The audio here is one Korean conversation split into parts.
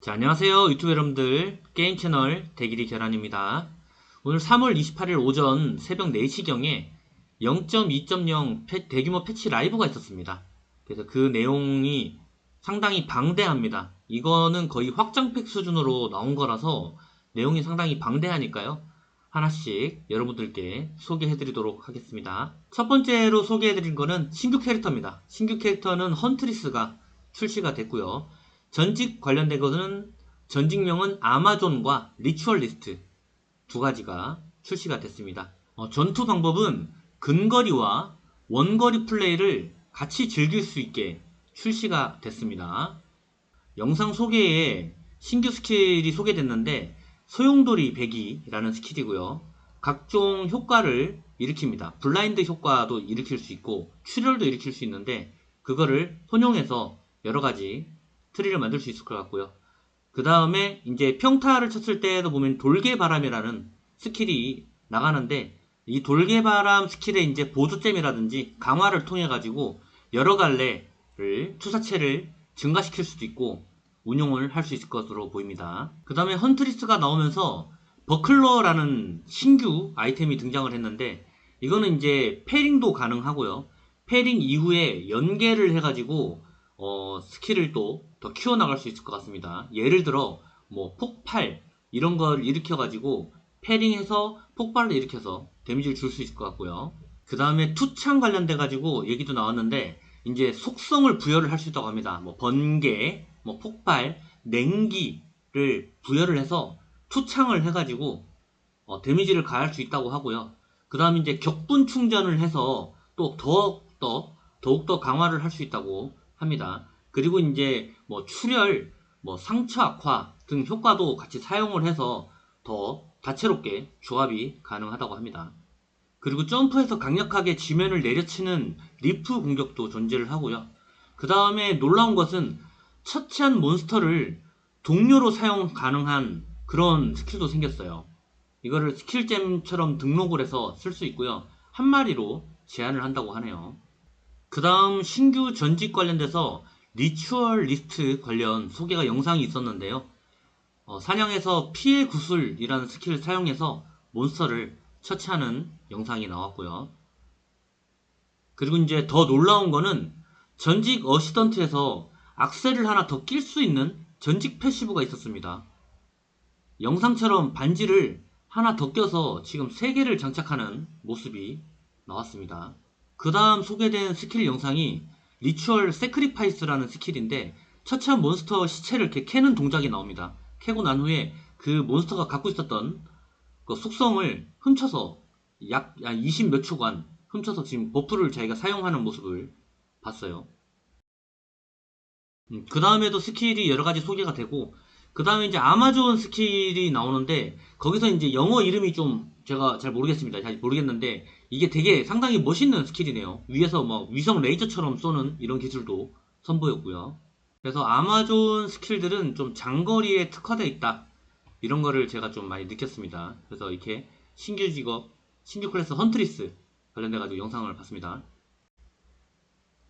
자, 안녕하세요. 유튜브 여러분들. 게임 채널 대길이 계란입니다. 오늘 3월 28일 오전 새벽 4시경에 0.2.0 패- 대규모 패치 라이브가 있었습니다. 그래서 그 내용이 상당히 방대합니다. 이거는 거의 확장팩 수준으로 나온 거라서 내용이 상당히 방대하니까요. 하나씩 여러분들께 소개해 드리도록 하겠습니다. 첫 번째로 소개해 드린 거는 신규 캐릭터입니다. 신규 캐릭터는 헌트리스가 출시가 됐고요. 전직 관련된 것은 전직명은 아마존과 리추얼리스트 두 가지가 출시가 됐습니다. 어, 전투 방법은 근거리와 원거리 플레이를 같이 즐길 수 있게 출시가 됐습니다. 영상 소개에 신규 스킬이 소개됐는데 소용돌이 배기라는 스킬이고요. 각종 효과를 일으킵니다. 블라인드 효과도 일으킬 수 있고 출혈도 일으킬 수 있는데 그거를 혼용해서 여러 가지 트리를 만들 수 있을 것 같고요. 그 다음에 이제 평타를 쳤을 때도 보면 돌개바람이라는 스킬이 나가는데 이 돌개바람 스킬의 이제 보조잼이라든지 강화를 통해 가지고 여러 갈래를 투사체를 증가시킬 수도 있고 운용을 할 수 있을 것으로 보입니다. 그 다음에 헌트리스가 나오면서 버클러라는 신규 아이템이 등장을 했는데 이거는 이제 패링도 가능하고요. 패링 이후에 연계를 해가지고 어, 스킬을 또 더 키워나갈 수 있을 것 같습니다. 예를 들어, 뭐, 폭발, 이런 걸 일으켜가지고, 패링해서 폭발을 일으켜서 데미지를 줄 수 있을 것 같고요. 그 다음에 투창 관련돼 가지고 얘기도 나왔는데, 이제 속성을 부여를 할 수 있다고 합니다. 뭐, 번개, 뭐, 폭발, 냉기를 부여를 해서 투창을 해가지고, 어, 데미지를 가할 수 있다고 하고요. 그 다음에 이제 격분 충전을 해서 또 더욱더, 더욱더 강화를 할 수 있다고 합니다. 그리고 이제 뭐 출혈, 뭐 상처 악화 등 효과도 같이 사용을 해서 더 다채롭게 조합이 가능하다고 합니다. 그리고 점프해서 강력하게 지면을 내려치는 리프 공격도 존재를 하고요. 그 다음에 놀라운 것은 처치한 몬스터를 동료로 사용 가능한 그런 스킬도 생겼어요. 이거를 스킬잼처럼 등록을 해서 쓸 수 있고요. 한 마리로 제한을 한다고 하네요. 그 다음 신규 전직 관련돼서 리추얼 리스트 관련 소개가 영상이 있었는데요. 어, 사냥에서 피해 구슬이라는 스킬을 사용해서 몬스터를 처치하는 영상이 나왔고요. 그리고 이제 더 놀라운 거는 전직 어시던트에서 악셀을 하나 더 낄 수 있는 전직 패시브가 있었습니다. 영상처럼 반지를 하나 더 껴서 지금 3개를 장착하는 모습이 나왔습니다. 그 다음 소개된 스킬 영상이 리추얼 세크리파이스라는 스킬인데 처치한 몬스터 시체를 이렇게 캐는 동작이 나옵니다. 캐고 난 후에 그 몬스터가 갖고 있었던 그 속성을 훔쳐서 약 20 몇 초간 훔쳐서 지금 버프를 자기가 사용하는 모습을 봤어요. 그 다음에도 스킬이 여러 가지 소개가 되고 그 다음에 이제 아마존 스킬이 나오는데 거기서 이제 영어 이름이 좀 제가 잘 모르겠습니다. 잘 모르겠는데 이게 되게 상당히 멋있는 스킬이네요. 위에서 막 위성 레이저처럼 쏘는 이런 기술도 선보였고요. 그래서 아마존 스킬들은 좀 장거리에 특화되어 있다. 이런 거를 제가 좀 많이 느꼈습니다. 그래서 이렇게 신규 직업, 신규 클래스 헌트리스 관련돼가지고 영상을 봤습니다.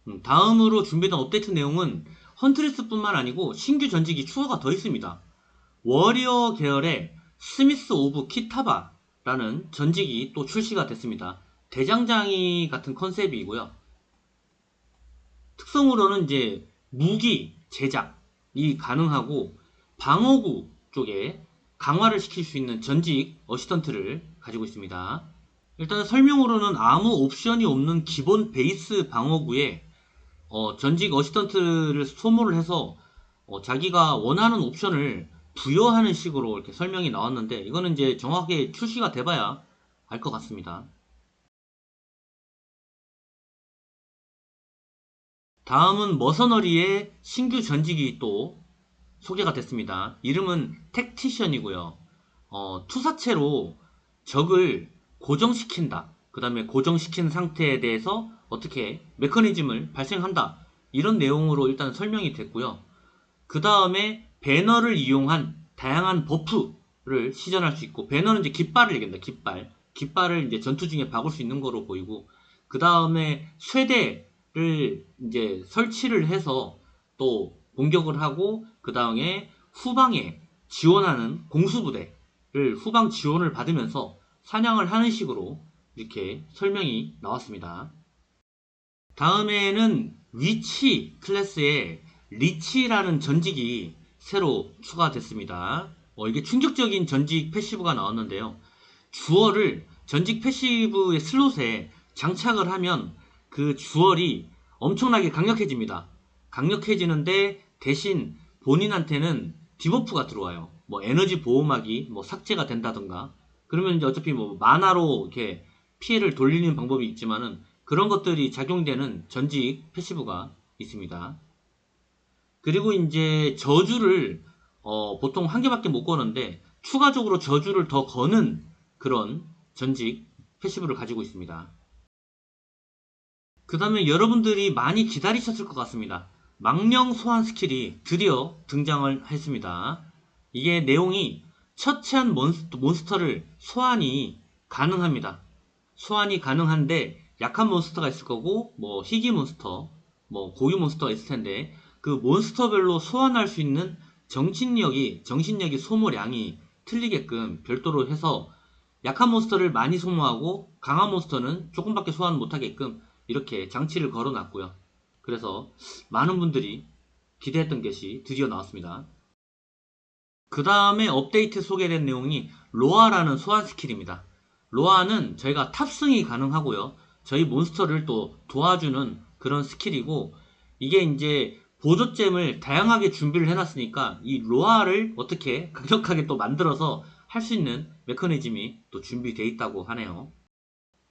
음, 다음으로 준비된 업데이트 내용은 헌트리스뿐만 아니고 신규 전직이 추가가 더 있습니다. 워리어 계열의 스미스 오브 키타바라는 전직이 또 출시가 됐습니다. 대장장이 같은 컨셉이고요. 특성으로는 이제 무기 제작이 가능하고 방어구 쪽에 강화를 시킬 수 있는 전직 어시턴트를 가지고 있습니다. 일단 설명으로는 아무 옵션이 없는 기본 베이스 방어구에 어, 전직 어시턴트를 소모를 해서 어, 자기가 원하는 옵션을 부여하는 식으로 이렇게 설명이 나왔는데 이거는 이제 정확하게 출시가 돼봐야 알 것 같습니다. 다음은 머서너리의 신규 전직이 또 소개가 됐습니다. 이름은 택티션이고요. 어, 투사체로 적을 고정시킨다. 그 다음에 고정시킨 상태에 대해서 어떻게 메커니즘을 발생한다. 이런 내용으로 일단 설명이 됐고요. 그 다음에 배너를 이용한 다양한 버프를 시전할 수 있고, 배너는 이제 깃발을 얘기합니다. 깃발. 깃발을 이제 전투 중에 박을 수 있는 거로 보이고, 그 다음에 쇠대 를 이제 설치를 해서 또 공격을 하고, 그 다음에 후방에 지원하는 공수부대를 후방 지원을 받으면서 사냥을 하는 식으로 이렇게 설명이 나왔습니다. 다음에는 위치 클래스에 리치라는 전직이 새로 추가됐습니다. 어, 이게 충격적인 전직 패시브가 나왔는데요. 주얼을 전직 패시브의 슬롯에 장착을 하면 그 주얼이 엄청나게 강력해집니다. 강력해지는데 대신 본인한테는 디버프가 들어와요. 뭐 에너지 보호막이 뭐 삭제가 된다던가 그러면 이제 어차피 뭐 만화로 이렇게 피해를 돌리는 방법이 있지만은 그런 것들이 작용되는 전직 패시브가 있습니다. 그리고 이제 저주를 어, 보통 한 개밖에 못 거는데 추가적으로 저주를 더 거는 그런 전직 패시브를 가지고 있습니다. 그 다음에 여러분들이 많이 기다리셨을 것 같습니다. 망령 소환 스킬이 드디어 등장을 했습니다. 이게 내용이 처치한 몬스터, 몬스터 를 소환이 가능합니다. 소환이 가능한데 약한 몬스터가 있을 거고 뭐 희귀 몬스터, 뭐 고유 몬스터가 있을 텐데 그 몬스터별로 소환할 수 있는 정신력이 정신력이 소모량이 틀리게끔 별도로 해서 약한 몬스터를 많이 소모하고 강한 몬스터는 조금밖에 소환 못하게끔 이렇게 장치를 걸어놨고요. 그래서 많은 분들이 기대했던 것이 드디어 나왔습니다. 그 다음에 업데이트 소개된 내용이 로아라는 소환 스킬입니다. 로아는 저희가 탑승이 가능하고요. 저희 몬스터를 또 도와주는 그런 스킬이고 이게 이제 보조잼을 다양하게 준비를 해놨으니까 이 로아를 어떻게 강력하게 또 만들어서 할 수 있는 메커니즘이 또 준비되어 있다고 하네요.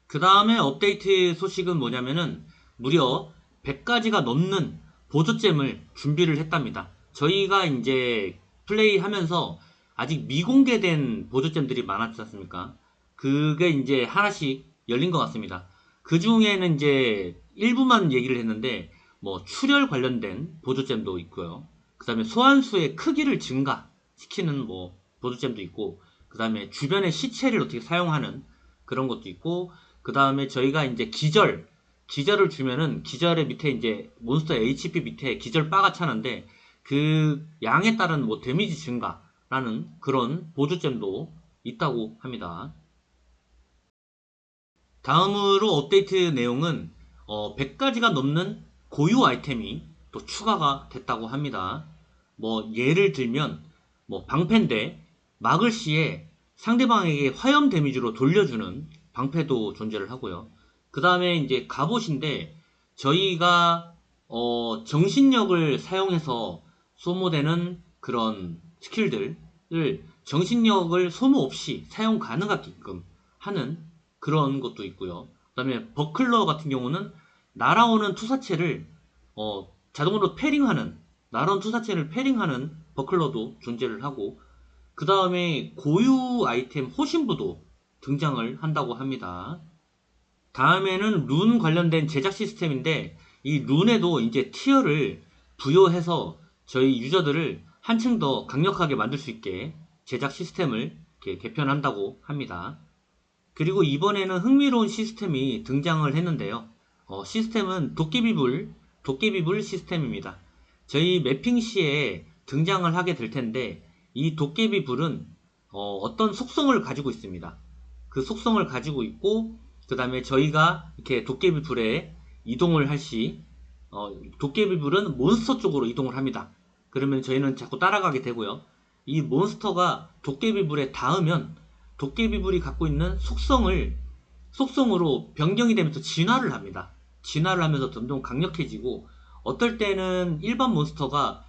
그 다음에 업데이트 소식은 뭐냐면은 무려 100가지가 넘는 보조잼을 준비를 했답니다. 저희가 이제 플레이하면서 아직 미공개된 보조잼들이 많았지 않습니까? 그게 이제 하나씩 열린 것 같습니다. 그 중에는 이제 일부만 얘기를 했는데 뭐 출혈 관련된 보조잼도 있고요. 그 다음에 소환수의 크기를 증가시키는 뭐 보조잼도 있고 그 다음에 주변의 시체를 어떻게 사용하는 그런 것도 있고 그 다음에 저희가 이제 기절 기절을 주면은 기절의 밑에 이제 몬스터 HP 밑에 기절 바가 차는데 그 양에 따른 뭐 데미지 증가라는 그런 보조잼도 있다고 합니다. 다음으로 업데이트 내용은 어, 100가지가 넘는 고유 아이템이 또 추가가 됐다고 합니다. 뭐 예를 들면 뭐 방패인데 막을 시에 상대방에게 화염 데미지로 돌려주는 방패도 존재를 하고요. 그 다음에 이제 갑옷인데 저희가 어, 정신력을 사용해서 소모되는 그런 스킬들을 정신력을 소모 없이 사용 가능하게끔 하는 그런 것도 있고요. 그 다음에 버클러 같은 경우는 날아오는 투사체를 어, 자동으로 패링하는 날아온 투사체를 패링하는 버클러도 존재를 하고 그 다음에 고유 아이템 호신부도 등장을 한다고 합니다. 다음에는 룬 관련된 제작 시스템인데 이 룬에도 이제 티어를 부여해서 저희 유저들을 한층 더 강력하게 만들 수 있게 제작 시스템을 개편한다고 합니다. 그리고 이번에는 흥미로운 시스템이 등장을 했는데요. 어, 시스템은 도깨비불, 도깨비불 시스템입니다. 저희 매핑 시에 등장을 하게 될 텐데 이 도깨비불은 어, 떤 속성을 가지고 있습니다. 그 속성을 가지고 있고 그 다음에 저희가 이렇게 도깨비 불에 이동을 할 시, 어, 도깨비 불은 몬스터 쪽으로 이동을 합니다. 그러면 저희는 자꾸 따라가게 되고요. 이 몬스터가 도깨비 불에 닿으면 도깨비 불이 갖고 있는 속성을 속성으로 변경이 되면서 진화를 합니다. 진화를 하면서 점점 강력해지고 어떨 때는 일반 몬스터가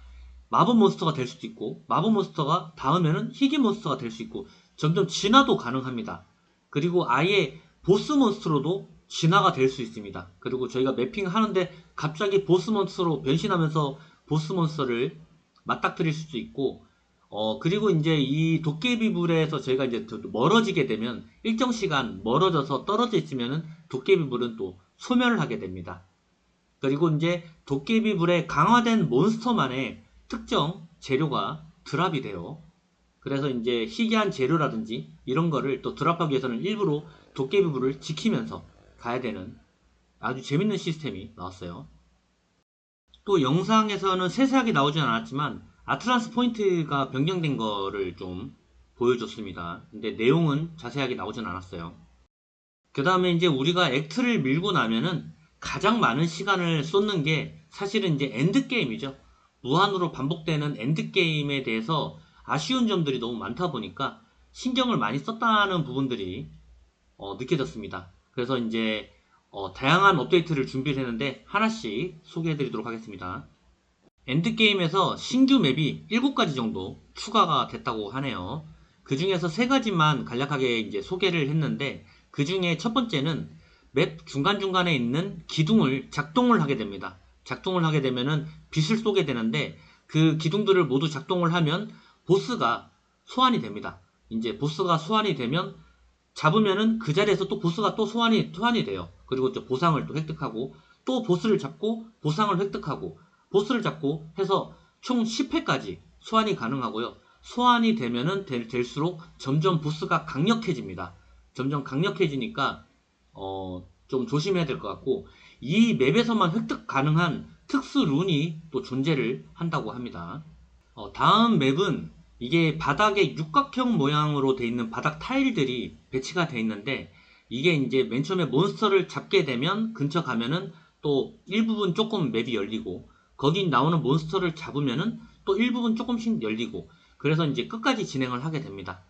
마법 몬스터가 될 수도 있고 마법 몬스터가 닿으면은 희귀 몬스터가 될 수 있고 점점 진화도 가능합니다. 그리고 아예 보스 몬스터로도 진화가 될 수 있습니다. 그리고 저희가 매핑 하는데 갑자기 보스 몬스터로 변신하면서 보스 몬스터를 맞닥뜨릴 수도 있고 어 그리고 이제 이 도깨비불에서 저희가 이제 멀어지게 되면 일정 시간 멀어져서 떨어져 있으면은 도깨비불은 또 소멸을 하게 됩니다. 그리고 이제 도깨비불에 강화된 몬스터만의 특정 재료가 드랍이 돼요. 그래서 이제 희귀한 재료라든지 이런 거를 또 드랍하기 위해서는 일부러 도깨비불을 지키면서 가야 되는 아주 재밌는 시스템이 나왔어요. 또 영상에서는 세세하게 나오진 않았지만 아틀란스 포인트가 변경된 거를 좀 보여줬습니다. 근데 내용은 자세하게 나오진 않았어요. 그 다음에 이제 우리가 액트를 밀고 나면은 가장 많은 시간을 쏟는 게 사실은 이제 엔드게임이죠. 무한으로 반복되는 엔드게임에 대해서 아쉬운 점들이 너무 많다 보니까 신경을 많이 썼다는 부분들이 어, 느껴졌습니다. 그래서 이제 어, 다양한 업데이트를 준비를 했는데 하나씩 소개해 드리도록 하겠습니다. 엔드게임에서 신규 맵이 7가지 정도 추가가 됐다고 하네요. 그 중에서 3가지만 간략하게 이제 소개를 했는데 그 중에 첫 번째는 맵 중간중간에 있는 기둥을 작동을 하게 됩니다. 작동을 하게 되면은 빛을 쏘게 되는데 그 기둥들을 모두 작동을 하면 보스가 소환이 됩니다. 이제 보스가 소환이 되면 잡으면은 그 자리에서 또 보스가 또 소환이 소환이 돼요. 그리고 또 보상을 또 획득하고 또 보스를 잡고 보상을 획득하고 보스를 잡고 해서 총 10회까지 소환이 가능하고요. 소환이 되면은 될, 될수록 점점 보스가 강력해집니다. 점점 강력해지니까 어, 좀 조심해야 될 것 같고 이 맵에서만 획득 가능한 특수 룬이 또 존재를 한다고 합니다. 어, 다음 맵은 이게 바닥에 육각형 모양으로 돼 있는 바닥 타일들이 배치가 돼 있는데 이게 이제 맨 처음에 몬스터를 잡게 되면 근처 가면은 또 일부분 조금 맵이 열리고 거기 나오는 몬스터를 잡으면은 또 일부분 조금씩 열리고 그래서 이제 끝까지 진행을 하게 됩니다.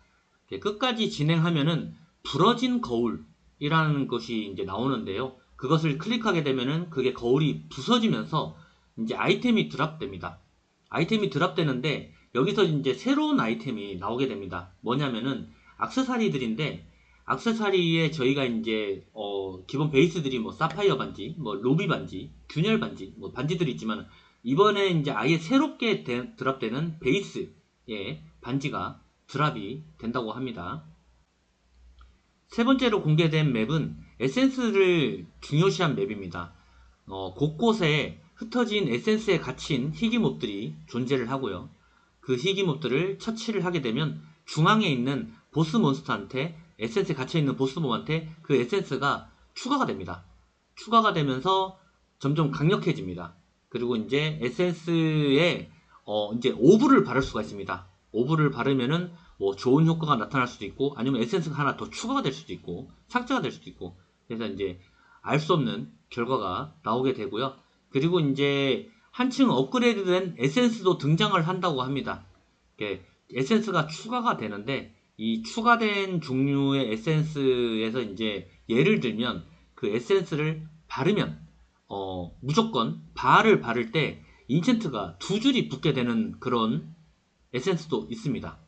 이렇게 끝까지 진행하면은 부러진 거울이라는 것이 이제 나오는데요. 그것을 클릭하게 되면은 그게 거울이 부서지면서 이제 아이템이 드랍됩니다. 아이템이 드랍되는데 여기서 이제 새로운 아이템이 나오게 됩니다. 뭐냐면은 악세사리들인데 악세사리에 저희가 이제 어, 기본 베이스들이 뭐 사파이어 반지, 뭐 로비 반지, 균열 반지, 뭐 반지들이 있지만 이번에 이제 아예 새롭게 대- 드랍되는 베이스의 반지가 드랍이 된다고 합니다. 세 번째로 공개된 맵은 에센스를 중요시한 맵입니다. 어, 곳곳에 흩어진 에센스에 갇힌 희귀몹들이 존재를 하고요. 그 희귀몹들을 처치를 하게 되면 중앙에 있는 보스 몬스터한테 에센스에 갇혀있는 보스몹한테 그 에센스가 추가가 됩니다. 추가가 되면서 점점 강력해집니다. 그리고 이제 에센스에 어, 이제 오브를 바를 수가 있습니다. 오브를 바르면은 뭐 좋은 효과가 나타날 수도 있고 아니면 에센스가 하나 더 추가가 될 수도 있고 삭제가 될 수도 있고 그래서 이제 알 수 없는 결과가 나오게 되고요. 그리고 이제 한층 업그레이드된 에센스도 등장을 한다고 합니다. 에센스가 추가가 되는데 이 추가된 종류의 에센스에서 이제 예를 들면 그 에센스를 바르면 어, 무조건 바를 바를 때 인챈트가 두 줄이 붙게 되는 그런 에센스도 있습니다.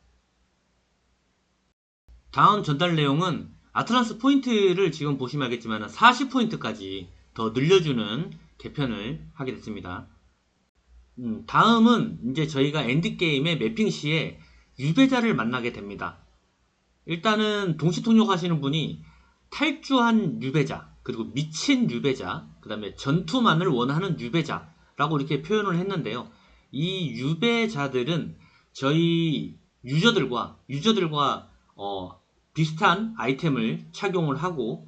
다음 전달 내용은 아틀란스 포인트를 지금 보시면 알겠지만 40포인트까지 더 늘려주는 개편을 하게 됐습니다. 음, 다음은 이제 저희가 엔드게임의 매핑 시에 유배자를 만나게 됩니다. 일단은 동시통역 하시는 분이 탈주한 유배자, 그리고 미친 유배자, 그 다음에 전투만을 원하는 유배자라고 이렇게 표현을 했는데요. 이 유배자들은 저희 유저들과, 유저들과, 어, 비슷한 아이템을 착용을 하고,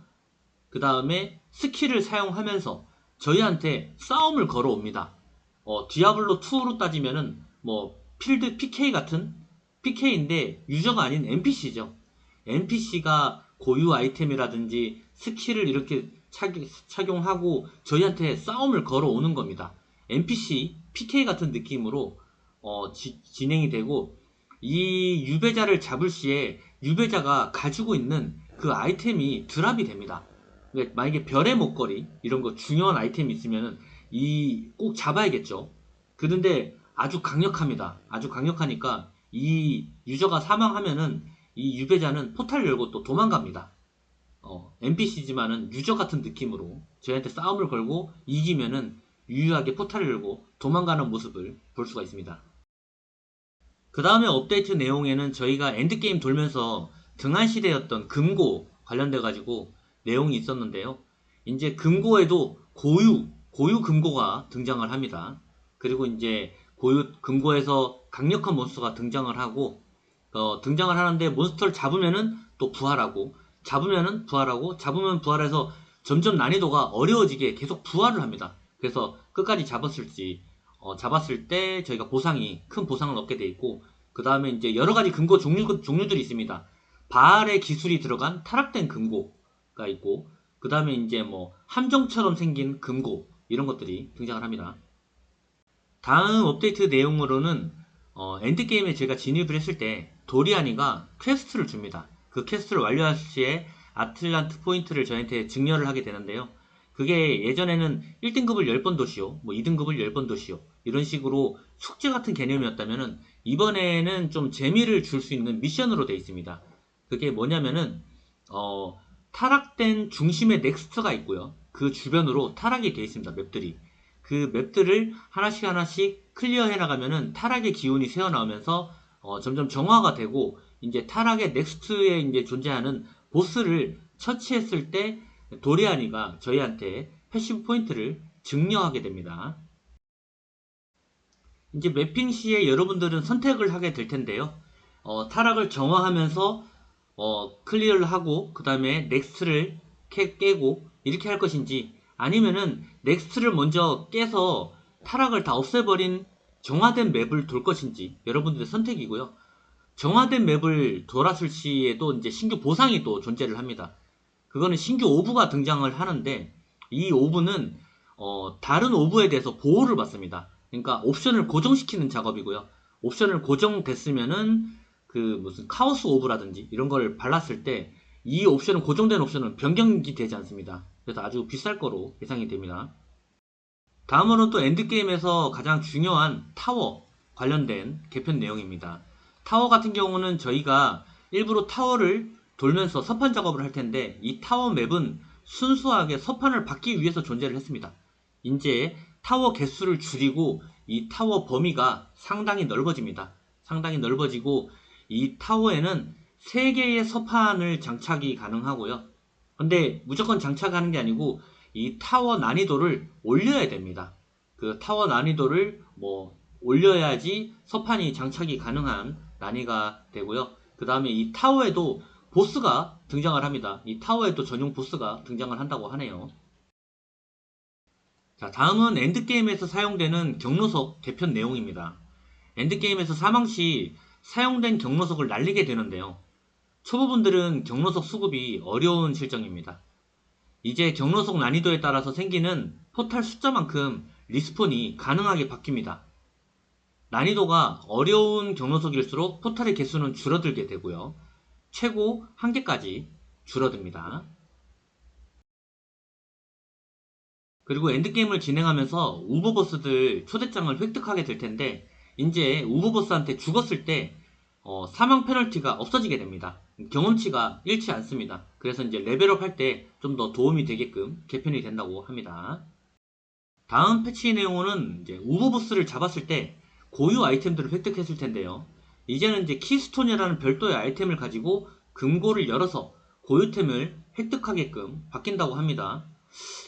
그 다음에 스킬을 사용하면서 저희한테 싸움을 걸어옵니다. 어, 디아블로 2로 따지면은, 뭐, 필드 PK 같은 PK인데 유저가 아닌 NPC죠. NPC가 고유 아이템이라든지 스킬을 이렇게 착용, 하고 저희한테 싸움을 걸어오는 겁니다. NPC, PK 같은 느낌으로 어, 지- 진행이 되고 이 유배자를 잡을 시에 유배자가 가지고 있는 그 아이템이 드랍이 됩니다. 그러니까 만약에 별의 목걸이 이런 거 중요한 아이템이 있으면은 이 꼭 잡아야겠죠. 그런데 아주 강력합니다. 아주 강력하니까 이 유저가 사망하면은 이 유배자는 포탈 열고 또 도망갑니다. 어, NPC지만은 유저 같은 느낌으로 저희한테 싸움을 걸고 이기면은 유유하게 포탈을 열고 도망가는 모습을 볼 수가 있습니다. 그 다음에 업데이트 내용에는 저희가 엔드게임 돌면서 등한 시대였던 금고 관련돼 가지고 내용이 있었는데요. 이제 금고에도 고유, 고유 금고가 등장을 합니다. 그리고 이제 고유 금고에서 강력한 몬스터가 등장을 하고 어, 등장을 하는데 몬스터를 잡으면은 또 부활하고 잡으면은 부활하고 잡으면 부활해서 점점 난이도가 어려워지게 계속 부활을 합니다. 그래서 끝까지 잡았을지 어, 잡았을 때 저희가 보상이 큰 보상을 얻게 돼 있고 그 다음에 이제 여러 가지 금고 종류, 종류들이 있습니다. 바알의 기술이 들어간 타락된 금고가 있고 그 다음에 이제 뭐 함정처럼 생긴 금고 이런 것들이 등장을 합니다. 다음 업데이트 내용으로는 어, 엔드게임에 제가 진입을 했을 때 도리안이가 퀘스트를 줍니다. 그 퀘스트를 완료할 시에 아틀란트 포인트를 저한테 증여를 하게 되는데요. 그게 예전에는 1등급을 10번 도시오, 뭐 2등급을 10번 도시오 이런 식으로 숙제 같은 개념이었다면은 이번에는 좀 재미를 줄 수 있는 미션으로 되어 있습니다. 그게 뭐냐면은 어, 타락된 중심의 넥스트가 있고요. 그 주변으로 타락이 되어 있습니다. 맵들이. 그 맵들을 하나씩 하나씩 클리어해 나가면은 타락의 기운이 새어 나오면서 어, 점점 정화가 되고 이제 타락의 넥스트에 이제 존재하는 보스를 처치했을 때 도리안이가 저희한테 패시브 포인트를 증여하게 됩니다. 이제 맵핑 시에 여러분들은 선택을 하게 될 텐데요. 어, 타락을 정화하면서 어, 클리어를 하고 그 다음에 넥스트를 캐, 깨고 이렇게 할 것인지 아니면은 넥스트를 먼저 깨서 타락을 다 없애버린 정화된 맵을 돌 것인지 여러분들의 선택이고요. 정화된 맵을 돌았을 시에도 이제 신규 보상이 또 존재를 합니다. 그거는 신규 오브가 등장을 하는데 이 오브는 어, 다른 오브에 대해서 보호를 받습니다. 그러니까 옵션을 고정시키는 작업이고요. 옵션을 고정됐으면은 그 무슨 카오스 오브라든지 이런 걸 발랐을 때 이 옵션은 고정된 옵션은 변경이 되지 않습니다. 그래서 아주 비쌀 거로 예상이 됩니다. 다음으로 또 엔드게임에서 가장 중요한 타워 관련된 개편 내용입니다. 타워 같은 경우는 저희가 일부러 타워를 돌면서 서판 작업을 할 텐데 이 타워 맵은 순수하게 서판을 받기 위해서 존재를 했습니다. 이제 타워 개수를 줄이고 이 타워 범위가 상당히 넓어집니다. 상당히 넓어지고 이 타워에는 3개의 서판을 장착이 가능하고요. 근데 무조건 장착하는 게 아니고 이 타워 난이도를 올려야 됩니다. 그 타워 난이도를 뭐 올려야지 서판이 장착이 가능한 난이가 되고요. 그 다음에 이 타워에도 보스가 등장을 합니다. 이 타워에도 전용 보스가 등장을 한다고 하네요. 자, 다음은 엔드게임에서 사용되는 경로석 개편 내용입니다. 엔드게임에서 사망 시 사용된 경로석을 날리게 되는데요. 초보분들은 경로석 수급이 어려운 실정입니다. 이제 경로석 난이도에 따라서 생기는 포탈 숫자만큼 리스폰이 가능하게 바뀝니다. 난이도가 어려운 경로석일수록 포탈의 개수는 줄어들게 되고요. 최고 한개까지 줄어듭니다. 그리고 엔드게임을 진행하면서 우버보스들 초대장을 획득하게 될 텐데 이제 우버보스한테 죽었을 때 어, 사망 페널티가 없어지게 됩니다. 경험치가 잃지 않습니다. 그래서 이제 레벨업 할 때 좀 더 도움이 되게끔 개편이 된다고 합니다. 다음 패치 내용은 이제 우버보스를 잡았을 때 고유 아이템들을 획득했을 텐데요. 이제는 이제 키스톤이라는 별도의 아이템을 가지고 금고를 열어서 고유템을 획득하게끔 바뀐다고 합니다.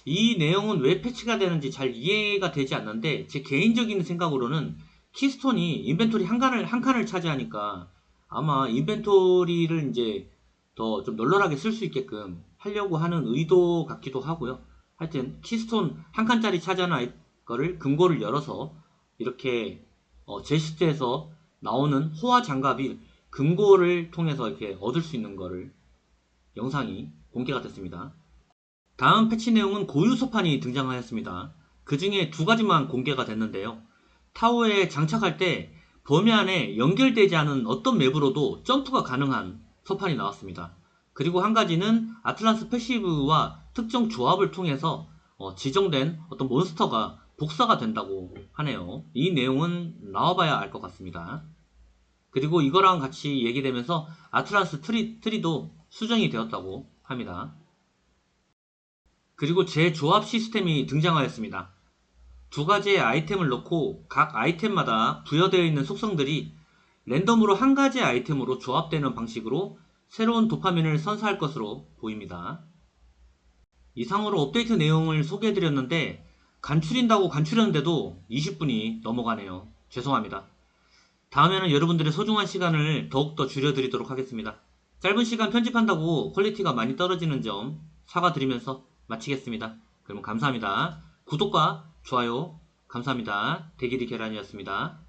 이 내용은 왜 패치가 되는지 잘 이해가 되지 않는데 제 개인적인 생각으로는 키스톤이 인벤토리 한 칸을 한 칸을 차지하니까 아마 인벤토리를 이제 더 좀 널널하게 쓸 수 있게끔 하려고 하는 의도 같기도 하고요. 하여튼 키스톤 한 칸짜리 차지하는 거를 금고를 열어서 이렇게 어, 제시트에서 나오는 호화 장갑이 금고를 통해서 이렇게 얻을 수 있는 거를 영상이 공개가 됐습니다. 다음 패치 내용은 고유 소판이 등장하였습니다. 그 중에 두 가지만 공개가 됐는데요. 타워에 장착할 때 안에 연결되지 않은 어떤 맵으로도 점프가 가능한 소판이 나왔습니다. 그리고 한 가지는 아틀란스 패시브와 특정 조합을 통해서 어, 지정된 어떤 몬스터가 복사가 된다고 하네요. 이 내용은 나와봐야 알 것 같습니다. 그리고 이거랑 같이 얘기되면서 아틀란스 트리, 트리도 수정이 되었다고 합니다. 그리고 재조합 시스템이 등장하였습니다. 두 가지의 아이템을 넣고 각 아이템마다 부여되어 있는 속성들이 랜덤으로 한 가지 아이템으로 조합되는 방식으로 새로운 도파민을 선사할 것으로 보입니다. 이상으로 업데이트 내용을 소개해드렸는데 간추린다고 간추렸는데도 20분이 넘어가네요. 죄송합니다. 다음에는 여러분들의 소중한 시간을 더욱더 줄여드리도록 하겠습니다. 짧은 시간 편집한다고 퀄리티가 많이 떨어지는 점 사과드리면서 마치겠습니다. 그럼 감사합니다. 구독과 좋아요 감사합니다. 대길이 계란이었습니다.